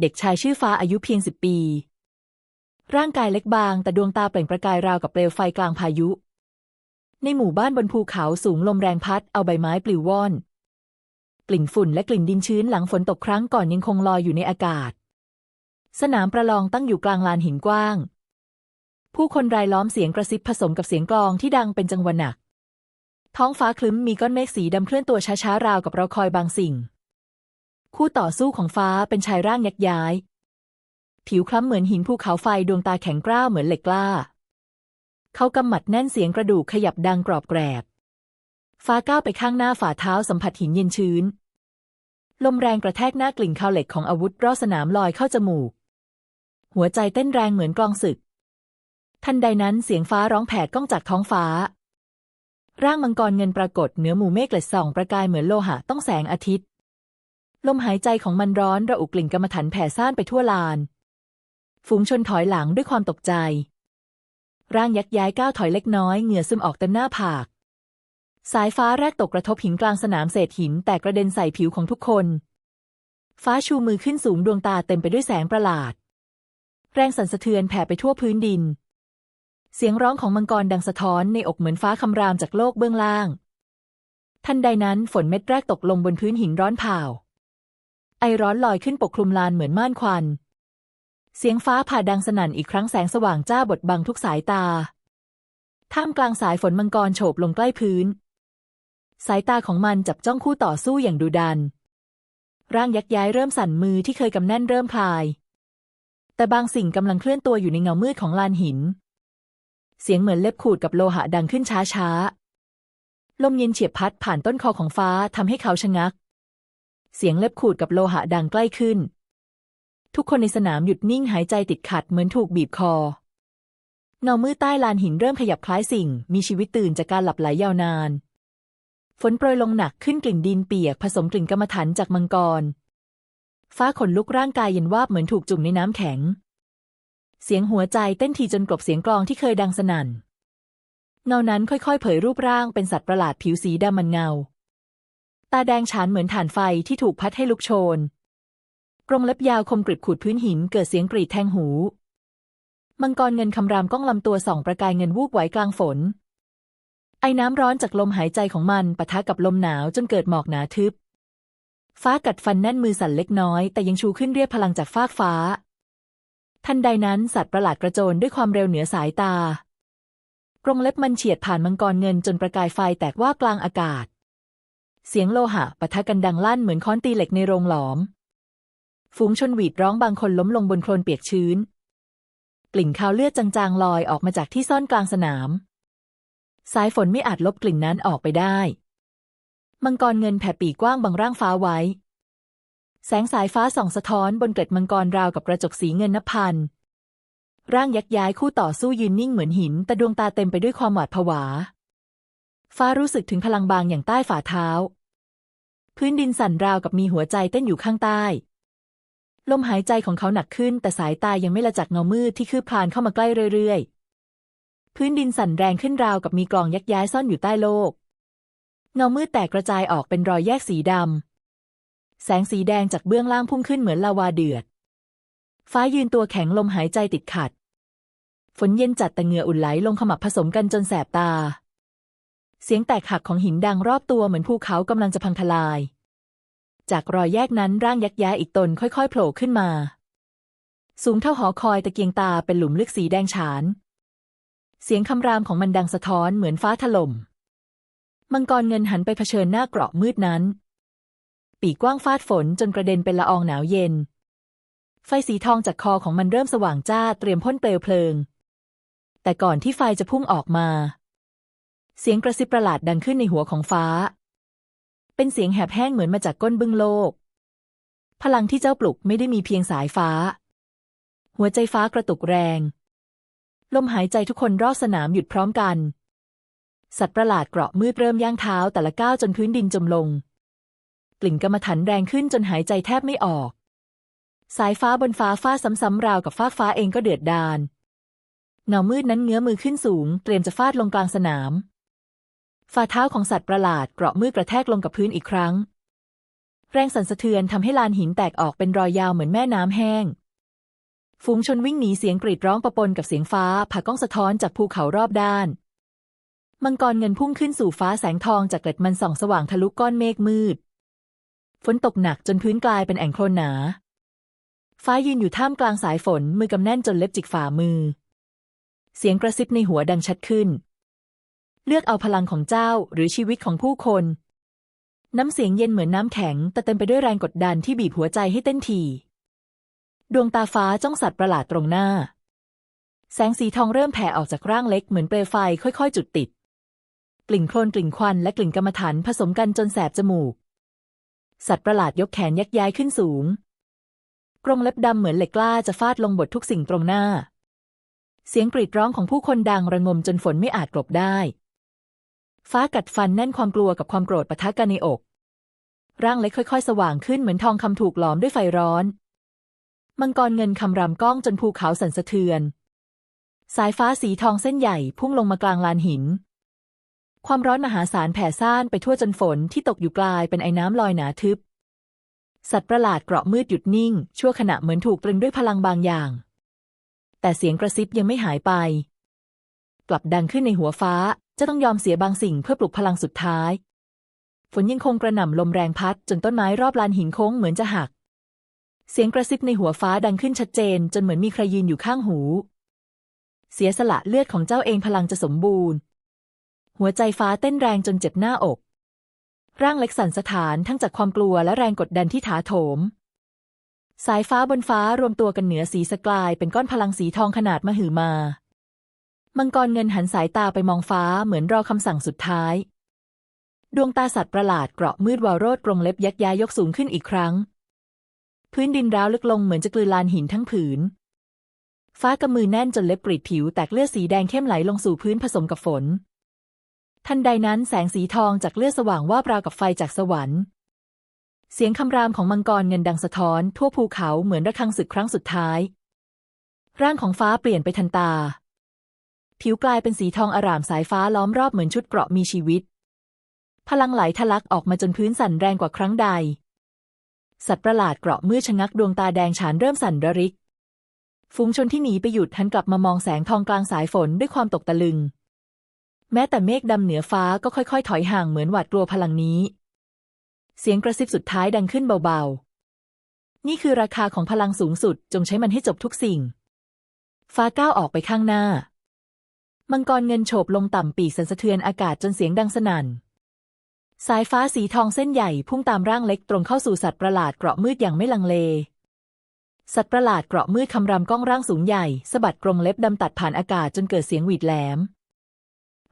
เด็กชายชื่อฟ้าอายุเพียงสิบปี ร่างกายเล็กบาง แต่ดวงตาเปล่งประกายราวกับเปลวไฟกลางพายุ ในหมู่บ้านบนภูเขาสูงลมแรงพัดเอาใบไม้ปลิวว่อน กลิ่นฝุ่นและกลิ่นดินชื้นหลังฝนตกครั้งก่อนยังคงลอยอยู่ในอากาศ สนามประลองตั้งอยู่กลางลานหินกว้าง ผู้คนรายล้อมเสียงกระซิบผสมกับเสียงกลองที่ดังเป็นจังหวะหนัก ท้องฟ้าคลึ้มมีก้อนเมฆสีดำเคลื่อนตัวช้าๆราวกับเราคอยบางสิ่ง คู่ต่อสู้ของฟ้าเป็นชายร่างยักย้าย ผิวคล้ำเหมือนหินภูเขาไฟดวงตาแข็งกร้าวเหมือนเหล็กกล้า เขากำหมัดแน่นเสียงกระดูกขยับดังกรอบแกรบ ฟ้าก้าวไปข้างหน้าฝ่าเท้าสัมผัสหินเย็นชื้น ลมแรงกระแทกหน้ากลิ่นคาวเหล็กของอาวุธรอบสนามลอยเข้าจมูก หัวใจเต้นแรงเหมือนกลองศึก ทันใดนั้นเสียงฟ้าร้องแผดก้องจากท้องฟ้า ร่างมังกรเงินปรากฏเหนือหมู่เมฆเกล็ดส่องประกายเหมือนโลหะต้องแสงอาทิตย์ ลมหายใจของมันร้อนระอุกลิ่นกรรมฐานแผ่ซ่านไปทั่วลาน ฝูงชนถอยหลังด้วยความตกใจ ร่างยักย้ายก้าวถอยเล็กน้อยเหงื่อซึมออกเต็มหน้าผาก สายฟ้าแรกตกกระทบหินกลางสนามเศษหินแตกกระเด็นใส่ผิวของทุกคน ฟ้าชูมือขึ้นสูงดวงตาเต็มไปด้วยแสงประหลาด แรงสั่นสะเทือนแผ่ไปทั่วพื้นดิน เสียงร้องของมังกรดังสะท้อนในอกเหมือนฟ้าคำรามจากโลกเบื้องล่าง ทันใดนั้นฝนเม็ดแรกตกลงบนพื้นหินร้อนเผา ไอร้อนลอยขึ้นปกคลุมลานเหมือนม่านควัน เสียงฟ้าผ่าดังสนั่นอีกครั้งแสงสว่างจ้าบดบังทุกสายตา ท่ามกลางสายฝนมังกรโฉบลงใกล้พื้น สายตาของมันจับจ้องคู่ต่อสู้อย่างดุดัน ร่างยักย้ายเริ่มสั่นมือที่เคยกำแน่นเริ่มคลาย แต่บางสิ่งกำลังเคลื่อนตัวอยู่ในเงามืดของลานหิน เสียงเหมือนเล็บขูดกับโลหะดังขึ้นช้าๆลมเย็นเฉียบพัดผ่านต้นคอของฟ้าทำให้เขาชะงัก เสียงเล็บขูดกับโลหะดังใกล้ขึ้น ทุกคนในสนามหยุดนิ่งหายใจติดขัดเหมือนถูกบีบคอเงามืดใต้ลานหินเริ่มขยับคล้ายสิ่ง มีชีวิตตื่นจากการหลับไหลยาวนาน ฝนโปรยลงหนักขึ้นกลิ่นดินเปียกผสมกลิ่นกรรมฐานจากมังกร ฟ้าขนลุกร่างกายเย็นวาบเหมือนถูกจุ่มในน้ำแข็ง เสียงหัวใจเต้นทีจนกลบเสียงกลองที่เคยดังสนั่น เงานั้นค่อยๆ เผยรูปร่างเป็นสัตว์ประหลาดผิวสีดำมันเงา ตาแดงฉานเหมือนถ่านไฟที่ถูกพัดให้ลุกโชน กรงเล็บยาวคมกริบขูดพื้นหินเกิดเสียงกรีดแทงหู มังกรเงินคำรามก้องลำตัวส่องประกายเงินวูบไหวกลางฝน ไอ้น้ำร้อนจากลมหายใจของมันปะทะกับลมหนาวจนเกิดหมอกหนาทึบ ฟ้ากัดฟันแน่นมือสั่นเล็กน้อย แต่ยังชูขึ้นเรียบพลังจากฟากฟ้า ทันใดนั้นสัตว์ประหลาดกระโจนด้วยความเร็วเหนือสายตากรงเล็บมันเฉียดผ่านมังกรเงินจนประกายไฟแตกว่ากลางอากาศ เสียงโลหะปะทะกันดังลั่นเหมือนค้อนตีเหล็กในโรงหลอม ฝูงชนหวีดร้องบางคนล้มลงบนโคลนเปียกชื้น กลิ่นคาวเลือดจางๆลอยออกมาจากที่ซ่อนกลางสนาม สายฝนไม่อาจลบกลิ่นนั้นออกไปได้ มังกรเงินแผ่ปีกกว้างบังร่างฟ้าไว้ แสงสายฟ้าส่องสะท้อนบนเกล็ดมังกรราวกับกระจกสีเงินนับพัน ร่างยักย้ายคู่ต่อสู้ยืนนิ่งเหมือนหิน แต่ดวงตาเต็มไปด้วยความหวาดผวา ฟ้ารู้สึกถึงพลังบางอย่างใต้ฝ่าเท้า พื้นดินสั่นราวกับมีหัวใจเต้นอยู่ข้างใต้ ลมหายใจของเขาหนักขึ้น แต่สายตายังไม่ละจากเงามืดที่คืบคลานเข้ามาใกล้เรื่อยๆ พื้นดินสั่นแรงขึ้นราวกับมีกลองยักย้ายซ่อนอยู่ใต้โลก เงามืดแตกกระจายออกเป็นรอยแยกสีดำ แสงสีแดงจากเบื้องล่างพุ่งขึ้นเหมือนลาวาเดือด ฟ้ายืนตัวแข็งลมหายใจติดขัด ฝนเย็นจัดแต่เหงื่ออุ่นไหลลงขมับผสมกันจนแสบตา เสียงแตกหักของหินดังรอบตัวเหมือนภูเขากำลังจะพังทลาย จากรอยแยกนั้นร่างยักษ์ย้ายอีกตนค่อยๆโผล่ขึ้นมา สูงเท่าหอคอยตะเกียงตาเป็นหลุมลึกสีแดงฉาน เสียงคำรามของมันดังสะท้อนเหมือนฟ้าถล่ม มังกรเงินหันไปเผชิญหน้าเกราะมืดนั้น ปีกกว้างฟาดฝนจนกระเด็นเป็นละอองหนาวเย็น ไฟสีทองจากคอของมันเริ่มสว่างจ้าเตรียมพ่นเปลวเพลิง แต่ก่อนที่ไฟจะพุ่งออกมา เสียงกระซิบประหลาดดังขึ้นในหัวของฟ้า เป็นเสียงแหบแห้งเหมือนมาจากก้นบึ้งโลก พลังที่เจ้าปลุกไม่ได้มีเพียงสายฟ้า หัวใจฟ้ากระตุกแรง ลมหายใจทุกคนรอบสนามหยุดพร้อมกัน สัตว์ประหลาดเกราะมืดเริ่มย่างเท้าแต่ละก้าวจนพื้นดินจมลง กลิ่นกรรมฐานแรงขึ้นจนหายใจแทบไม่ออก สายฟ้าบนฟ้าฟาดซ้ำๆราวกับฟากฟ้าเองก็เดือดดาลเงามืดนั้นเงื้อมือขึ้นสูง เตรียมจะฟาดลงกลางสนาม ฝ่าเท้าของสัตว์ประหลาดเกราะมืดกระแทกลงกับพื้นอีกครั้ง แรงสั่นสะเทือนทำให้ลานหินแตกออกเป็นรอยยาวเหมือนแม่น้ำแห้ง ฝูงชนวิ่งหนีเสียงกรีดร้องประปนกับเสียงฟ้าผ่ากล้องสะท้อนจากภูเขารอบด้าน มังกรเงินพุ่งขึ้นสู่ฟ้าแสงทองจากเกล็ดมันส่องสว่างทะลุก้อนเมฆมืด ฝนตกหนักจนพื้นกลายเป็นแอ่งโคลนหนา ฟ้ายืนอยู่ท่ามกลางสายฝนมือกำแน่นจนเล็บจิกฝ่ามือ เสียงกระซิบในหัวดังชัดขึ้น เลือกเอาพลังของเจ้าหรือชีวิตของผู้คน น้ำเสียงเย็นเหมือนน้ำแข็ง แต่เต็มไปด้วยแรงกดดันที่บีบหัวใจให้เต้นถี่ดวงตาฟ้าจ้องสัตว์ประหลาดตรงหน้า แสงสีทองเริ่มแผ่ออกจากร่างเล็กเหมือนเปลวไฟค่อยๆ จุดติด กลิ่นโคลนกลิ่นควันและกลิ่นกรรมฐานผสมกันจนแสบจมูก สัตว์ประหลาดยกแขนยักย้ายขึ้นสูง กรงเล็บดำเหมือนเหล็กกล้าจะฟาดลงบททุกสิ่งตรงหน้า เสียงกรีดร้องของผู้คนดังระงมจนฝนไม่อาจกลบได้ ฟ้ากัดฟันแน่นความกลัวกับความโกรธปะทะกันในอก ร่างเล็กค่อย ๆ สว่างขึ้นเหมือนทองคำถูกหลอมด้วยไฟร้อน มังกรเงินคำรามก้องจนภูเขาสั่นสะเทือน สายฟ้าสีทองเส้นใหญ่พุ่งลงมากลางลานหิน ความร้อนมหาศาลแผ่ซ่านไปทั่วจนฝนที่ตกอยู่กลายเป็นไอ้น้ำลอยหนาทึบ สัตว์ประหลาดเกราะมืดหยุดนิ่ง ชั่วขณะเหมือนถูกตรึงด้วยพลังบางอย่าง แต่เสียงกระซิบยังไม่หายไป กลับดังขึ้นในหัวฟ้า จะต้องยอมเสียบางสิ่งเพื่อปลุกพลังสุดท้าย ฝนยังคงกระหน่ำลมแรงพัด จนต้นไม้รอบลานหินโค้งเหมือนจะหัก เสียงกระซิบในหัวฟ้าดังขึ้นชัดเจน จนเหมือนมีใครยืนอยู่ข้างหู เสียสละเลือดของเจ้าเองพลังจะสมบูรณ์ หัวใจฟ้าเต้นแรงจนเจ็บหน้าอก ร่างเล็กสั่นสะท้านทั้งจากความกลัวและแรงกดดันที่ถาโถม สายฟ้าบนฟ้ารวมตัวกันเหนือสีสกลายเป็นก้อนพลังสีทองขนาดมหึมา มังกรเงินหันสายตาไปมองฟ้าเหมือนรอคำสั่งสุดท้าย ดวงตาสัตว์ประหลาดเกราะมืดวาวโรดกรงเล็บยักย้ายยกสูงขึ้นอีกครั้ง พื้นดินร้าวลึกลงเหมือนจะกลืนลานหินทั้งผืน ฟ้ากำมือแน่นจนเล็บกรีดผิวแตกเลือดสีแดงเข้มไหลลงสู่พื้นผสมกับฝน ทันใดนั้นแสงสีทองจากเลือดสว่างว่าบราวกับไฟจากสวรรค์ เสียงคำรามของมังกรเงินดังสะท้อน ทั่วภูเขาเหมือนระฆังศึกครั้งสุดท้าย ร่างของฟ้าเปลี่ยนไปทันตา ผิวกลายเป็นสีทองอร่ามสายฟ้าล้อมรอบเหมือนชุดเกราะมีชีวิต พลังไหลทะลักออกมาจนพื้นสั่นแรงกว่าครั้งใด สัตว์ประหลาดเกราะมืดชะงักดวงตาแดงฉานเริ่มสั่นระริก ฝูงชนที่หนีไปหยุดหันกลับมามองแสงทองกลางสายฝนด้วยความตกตะลึง แม้แต่เมฆดำเหนือฟ้าก็ค่อยๆ ถอยห่างเหมือนหวาดกลัวพลังนี้ เสียงกระซิบสุดท้ายดังขึ้นเบาๆ นี่คือราคาของพลังสูงสุดจงใช้มันให้จบทุกสิ่ง ฟ้าก้าวออกไปข้างหน้า มังกรเงินโฉบลงต่ำปีกสั่นสะเทือนอากาศจนเสียงดังสนั่น สายฟ้าสีทองเส้นใหญ่พุ่งตามร่างเล็กตรงเข้าสู่สัตว์ประหลาดเกราะมืดอย่างไม่ลังเล สัตว์ประหลาดเกราะมืดคำรามก้องร่างสูงใหญ่สะบัดกรงเล็บดำตัดผ่านอากาศจนเกิดเสียงหวีดแหลม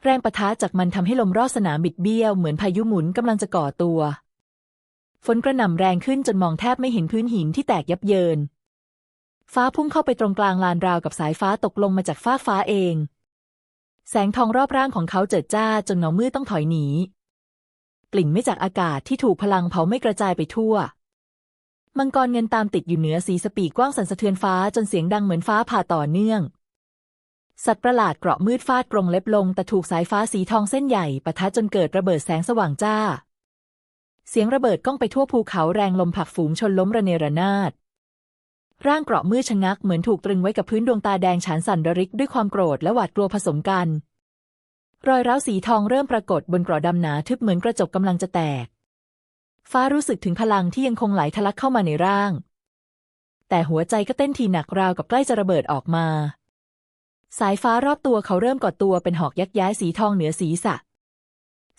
แรงปะทะจากมันทำให้ลมรอบสนามบิดเบี้ยวเหมือนพายุหมุนกำลังจะก่อตัว ฝนกระหน่ำแรงขึ้นจนมองแทบไม่เห็นพื้นหินที่แตกยับเยิน ฟ้าพุ่งเข้าไปตรงกลางลานราวกับสายฟ้าตกลงมาจากฟ้าฟ้าเอง แสงทองรอบร่างของเขาเจิดจ้าจนเงามืดต้องถอยหนีกลิ่นไม่จากอากาศที่ถูกพลังเผาไม่กระจายไปทั่ว มังกรเงินตามติดอยู่เหนือสีสปีกกว้างสั่นสะเทือนฟ้าจนเสียงดังเหมือนฟ้าผ่าต่อเนื่อง สัตว์ประหลาดเกราะมืดฟาดกรงเล็บลง แต่ถูกสายฟ้าสีทองเส้นใหญ่ปะทะจนเกิดระเบิดแสงสว่างจ้า เสียงระเบิดก้องไปทั่วภูเขาแรงลมผลักฝูงชนล้มระเนระนาด ร่างเกราะมืดชะงักเหมือนถูกตรึงไว้กับพื้นดวงตาแดงฉานสั่นระริกด้วยความโกรธและหวาดกลัวผสมกัน รอยร้าวสีทองเริ่มปรากฏบนเกราะดำหนาทึบเหมือนกระจกกำลังจะแตก ฟ้ารู้สึกถึงพลังที่ยังคงไหลทะลักเข้ามาในร่าง แต่หัวใจก็เต้นทีหนักราวกับใกล้จะระเบิดออกมา สายฟ้ารอบตัวเขาเริ่มก่อตัวเป็นหอกยักย้ายสีทองเหนือศีรษะ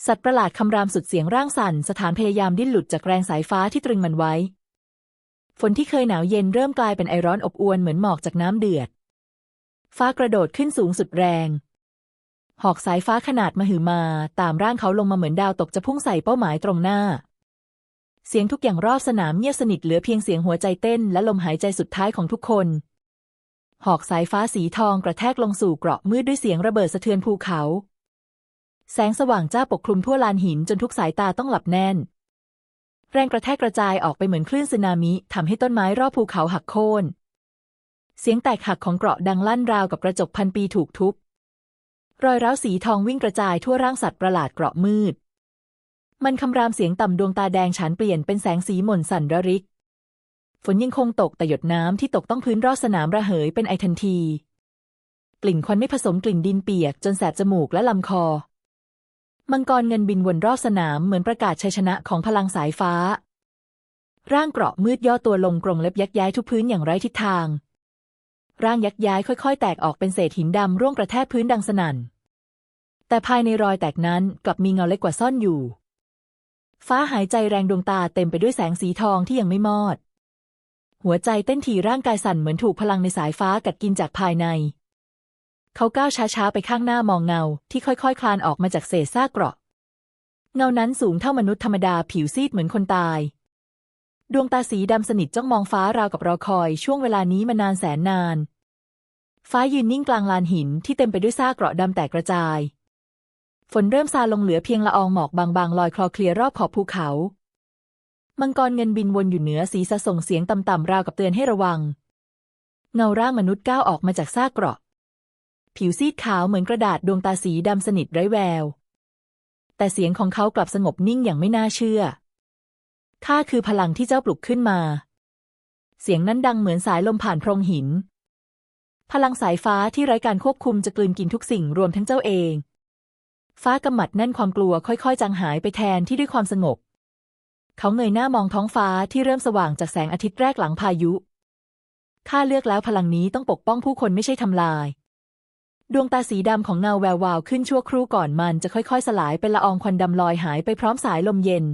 สัตว์ประหลาดคำรามสุดเสียงร่างสั่นสถานพยายามดิ้นหลุดจากแรงสายฟ้าที่ตรึงมันไว้ ฝนที่เคยหนาวเย็นเริ่มกลายเป็นไอร้อนอบอวลเหมือนหมอกจากน้ำเดือด ฟ้ากระโดดขึ้นสูงสุดแรง หอกสายฟ้าขนาดมหึมาตามร่างเขาลงมาเหมือนดาวตกจะพุ่งใส่เป้าหมายตรงหน้า เสียงทุกอย่างรอบสนามเงียบสนิทเหลือเพียงเสียงหัวใจเต้นและลมหายใจสุดท้ายของทุกคน หอกสายฟ้าสีทองกระแทกลงสู่เกราะมืดด้วยเสียงระเบิดสะเทือนภูเขา แสงสว่างจ้าปกคลุมทั่วลานหินจนทุกสายตาต้องหลับแน่น แรงกระแทกกระจายออกไปเหมือนคลื่นสึนามิทำให้ต้นไม้รอบภูเขาหักโค่น เสียงแตกหักของเกราะดังลั่นราวกับกระจกพันปีถูกทุบ รอยร้าวสีทองวิ่งกระจายทั่วร่างสัตว์ประหลาดเกราะมืด มันคำรามเสียงต่ำดวงตาแดงฉานเปลี่ยนเป็นแสงสีหม่นสั่นระริก ฝนยังคงตกแต่หยดน้ำที่ตกต้องพื้นรอบสนามระเหยเป็นไอทันที กลิ่นควันไม่ผสมกลิ่นดินเปียกจนแสบจมูกและลำคอ มังกรเงินบินวนรอบสนามเหมือนประกาศชัยชนะของพลังสายฟ้า ร่างเกราะมืดย่อตัวลงกรงเล็บยักย้ายทุกพื้นอย่างไร้ทิศทาง ร่างยักย้ายค่อยๆ แตกออกเป็นเศษหินดำร่วงกระแทกพื้นดังสนั่น แต่ภายในรอยแตกนั้นกลับมีเงาเล็กกว่าซ่อนอยู่ ฟ้าหายใจแรงดวงตาเต็มไปด้วยแสงสีทองที่ยังไม่มอด หัวใจเต้นถี่ร่างกายสั่นเหมือนถูกพลังในสายฟ้ากัดกินจากภายใน เขาก้าวช้าๆไปข้างหน้ามองเงา ที่ค่อยๆคคลานออกมาจากเศษซากเกราะ เงานั้นสูงเท่ามนุษย์ธรรมดาผิวซีดเหมือนคนตาย ดวงตาสีดำสนิทจ้องมองฟ้าราวกับรอคอย ช่วงเวลานี้มานานแสนนาน ฟ้ายืนนิ่งกลางลานหินที่เต็มไปด้วยซากเกราะดำแตกกระจาย ฝนเริ่มซาลงเหลือเพียงละอองหมอกบางๆลอยคลอเคลียรอบขอบภูเขา มังกรเงินบินวนอยู่เหนือศีรษะส่งเสียงต่ำๆราวกับเตือนให้ระวัง เงาร่างมนุษย์ก้าวออกมาจากซากเกราะ ผิวซีดขาวเหมือนกระดาษดวงตาสีดำสนิทไร้แวว แต่เสียงของเขากลับสงบนิ่งอย่างไม่น่าเชื่อ ข้าคือพลังที่เจ้าปลุกขึ้นมา เสียงนั้นดังเหมือนสายลมผ่านโพรงหิน พลังสายฟ้าที่ไร้การควบคุมจะกลืนกินทุกสิ่งรวมทั้งเจ้าเอง ฟ้ากำมัดแน่นความกลัวค่อยๆ จางหายไปแทนที่ด้วยความสงบ เขาเงยหน้ามองท้องฟ้าที่เริ่มสว่างจากแสงอาทิตย์แรกหลังพายุ ข้าเลือกแล้วพลังนี้ต้องปกป้องผู้คนไม่ใช่ทำลาย ดวงตาสีดำของเงาแวววาวขึ้นชั่วครู่ก่อนมันจะค่อยๆ สลายเป็นละอองควันดำลอยหายไปพร้อมสายลมเย็น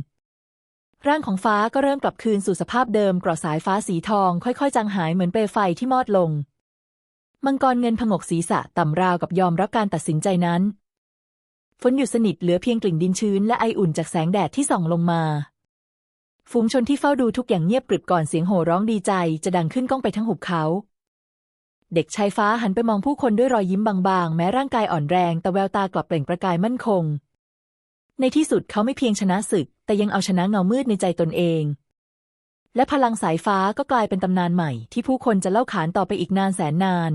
ร่างของฟ้าก็เริ่มกลับคืนสู่สภาพเดิมกรอสายฟ้าสีทองค่อยๆ จางหายเหมือนเปลวไฟที่มอดลง มังกรเงินผงกศีรษะต่ำราวกับยอมรับการตัดสินใจนั้น ฝนหยุดสนิทเหลือเพียงกลิ่นดินชื้นและไออุ่นจากแสงแดดที่ส่องลงมา ฝูงชนที่เฝ้าดูทุกอย่างเงียบกริบก่อนเสียงโห่ร้องดีใจจะดังขึ้นก้องไปทั้งหุบเขา เด็กชายฟ้าหันไปมองผู้คนด้วยรอยยิ้มบางๆ แม้ร่างกายอ่อนแรง แต่แววตากลับเปล่งประกายมั่นคง ในที่สุดเขาไม่เพียงชนะศึก แต่ยังเอาชนะเงามืดในใจตนเอง และพลังสายฟ้าก็กลายเป็นตำนานใหม่ ที่ผู้คนจะเล่าขานต่อไปอีกนานแสนนาน